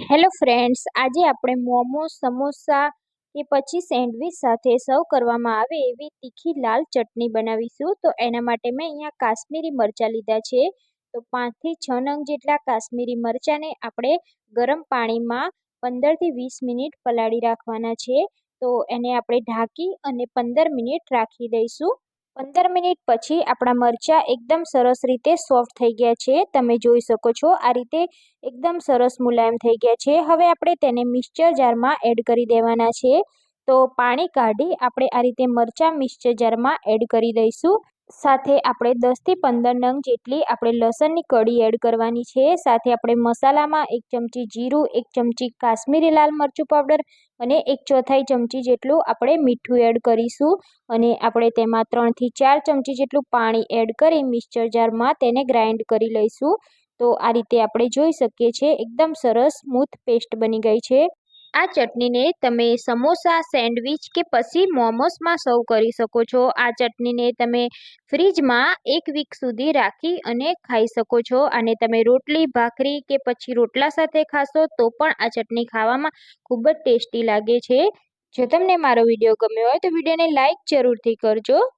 Hello friends આજે આપણે મોમોસ સમોસા કે પછી સેન્ડવિચ સાથે સર્વ કરવામાં આવે એવી તીખી લાલ ચટણી બનાવીશું. તો એના માટે મેં અહીંયા કાશ્મીરી મરચાં લીધા છે. તો પાંચથી છ નંગ જેટલા કાશ્મીરી મરચાંને આપણે ગરમ પાણીમાં પંદરથી વીસ મિનિટ પલાળી રાખવાના છે. તો એને આપણે ઢાંકી અને પંદર મિનિટ રાખી દઈશું. પંદર મિનિટ પછી આપણા મરચાં એકદમ સરસ રીતે સોફ્ટ થઈ ગયા છે. તમે જોઈ શકો છો આ રીતે એકદમ સરસ મુલાયમ થઈ ગયા છે. હવે આપણે તેને મિક્સચર જારમાં એડ કરી દેવાના છે. તો પાણી કાઢી આપણે આ રીતે મરચાં મિક્સચર જારમાં એડ કરી દઈશું. સાથે આપણે દસથી પંદર નંગ જેટલી આપણે લસણની કઢી એડ કરવાની છે. સાથે આપણે મસાલામાં એક ચમચી જીરું, એક ચમચી કાશ્મીરી લાલ મરચું પાવડર અને એક ચોથાઈ ચમચી જેટલું આપણે મીઠું એડ કરીશું. અને આપણે તેમાં ત્રણથી ચાર ચમચી જેટલું પાણી એડ કરી મિક્સચર જારમાં તેને ગ્રાઇન્ડ કરી લઈશું. તો આ રીતે આપણે જોઈ શકીએ છીએ, એકદમ સરસ સ્મૂથ પેસ્ટ બની ગઈ છે. આ ચટણીને તમે સમોસા, સેન્ડવિચ કે પછી મોમોસમાં સર્વ કરી શકો છો. આ ચટણીને તમે ફ્રીજમાં એક વીક સુધી રાખી અને ખાઈ શકો છો. અને તમે રોટલી, ભાખરી કે પછી રોટલા સાથે ખાશો તો પણ આ ચટણી ખાવામાં ખૂબ જ ટેસ્ટી લાગે છે. જો તમને મારો વીડિયો ગમ્યો હોય તો વિડીયોને લાઇક જરૂરથી કરજો.